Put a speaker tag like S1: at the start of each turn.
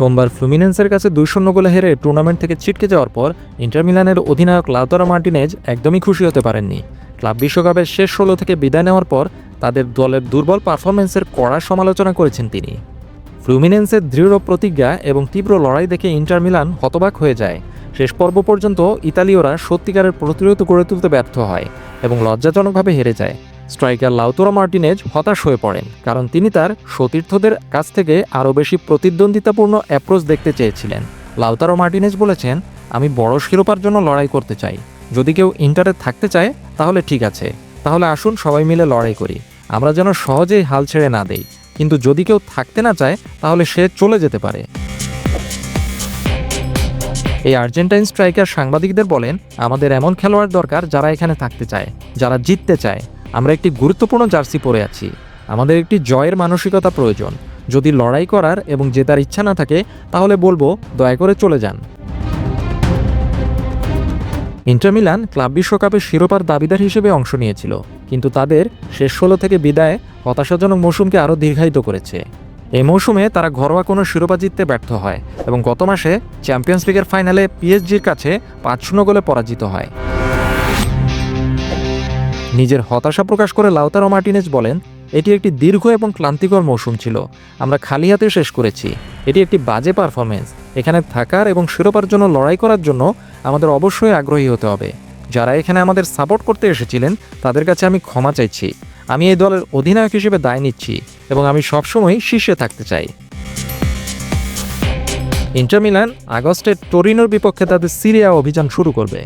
S1: সোমবার ফ্লুমিনেন্সের কাছে দুই শূন্য গোলে হেরে টুর্নামেন্ট থেকে ছিটকে যাওয়ার পর ইন্টার মিলানের অধিনায়ক লাউতারা মার্টিনেজ একদমই খুশি হতে পারেননি। ক্লাব বিশ্বকাপের শেষ ষোলো থেকে বিদায় নেওয়ার পর তাদের দলের দুর্বল পারফরমেন্সের কড়া সমালোচনা করেছেন তিনি। ফ্লুমিনেন্সের দৃঢ় প্রতিজ্ঞা এবং তীব্র লড়াই দেখে ইন্টার মিলান হতবাক হয়ে যায়। শেষ পর্ব পর্যন্ত ইতালীয়রা সত্যিকারের প্রতিরোধ গড়ে তুলতে ব্যর্থ হয় এবং লজ্জাজনকভাবে হেরে যায়। স্ট্রাইকার লাউতোরা মার্টিনেজ হতাশ হয়ে পড়েন, কারণ তিনি তার সতীর্থদের কাছ থেকে আরও বেশি প্রতিদ্বন্দ্বিতাপূর্ণ অ্যাপ্রোচ দেখতে চেয়েছিলেন। লাউতারো মার্টিনেজ বলেছেন, আমি বড় শিরোপার জন্য লড়াই করতে চাই। যদি কেউ ইন্টারে থাকতে চায়, তাহলে ঠিক আছে। তাহলে আসুন সবাই মিলে লড়াই করি। আমরা যেন সহজেই হাল ছেড়ে না দেই। কিন্তু যদি কেউ থাকতে না চায়, তাহলে সে চলে যেতে পারে। এই আর্জেন্টাইন স্ট্রাইকার সাংবাদিকদের বলেন, আমাদের এমন খেলোয়াড় দরকার যারা এখানে থাকতে চায়, যারা জিততে চায়। আমরা একটি গুরুত্বপূর্ণ জার্সি পরে আছি। আমাদের একটি জয়ের মানসিকতা প্রয়োজন। যদি লড়াই করার এবং জেতার ইচ্ছা না থাকে, তাহলে বলব, দয়া করে চলে যান। ইন্টার মিলান ক্লাব বিশ্বকাপের শিরোপার দাবিদার হিসেবে অংশ নিয়েছিল, কিন্তু তাদের শেষ ষোলো থেকে বিদায় হতাশাজনক মৌসুমকে আরও দীর্ঘায়িত করেছে। এই মৌসুমে তারা ঘরোয়া কোনো শিরোপা জিততে ব্যর্থ হয় এবং গত মাসে চ্যাম্পিয়ন্স লিগের ফাইনালে পিএসজির কাছে পাঁচ শূন্য গোলে পরাজিত হয়। নিজের হতাশা প্রকাশ করে লাউতারো মার্টিনেজ বলেন, এটি একটি দীর্ঘ এবং ক্লান্তিকর মৌসুম ছিল। আমরা খালি হাতে শেষ করেছি। এটি একটি বাজে পারফরমেন্স এখানে থাকার এবং শিরোপার জন্য লড়াই করার জন্য আমাদের অবশ্যই আগ্রহী হতে হবে। যারা এখানে আমাদের সাপোর্ট করতে এসেছিলেন, তাদের কাছে আমি ক্ষমা চাইছি। আমি এই দলের অধিনায়ক হিসেবে দায় নিচ্ছি এবং আমি সবসময় শীর্ষে থাকতে চাই। ইন্টার মিলান আগস্টে টোরিনোর বিপক্ষে তাদের সিরিয়া অভিযান শুরু করবে।